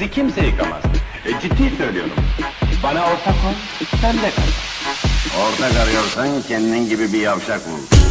Bizi kimse yıkamaz. E, ciddi söylüyorum. Bana ortak ol, sen de kazan. Ortak arıyorsan kendin gibi bir yavşak bul.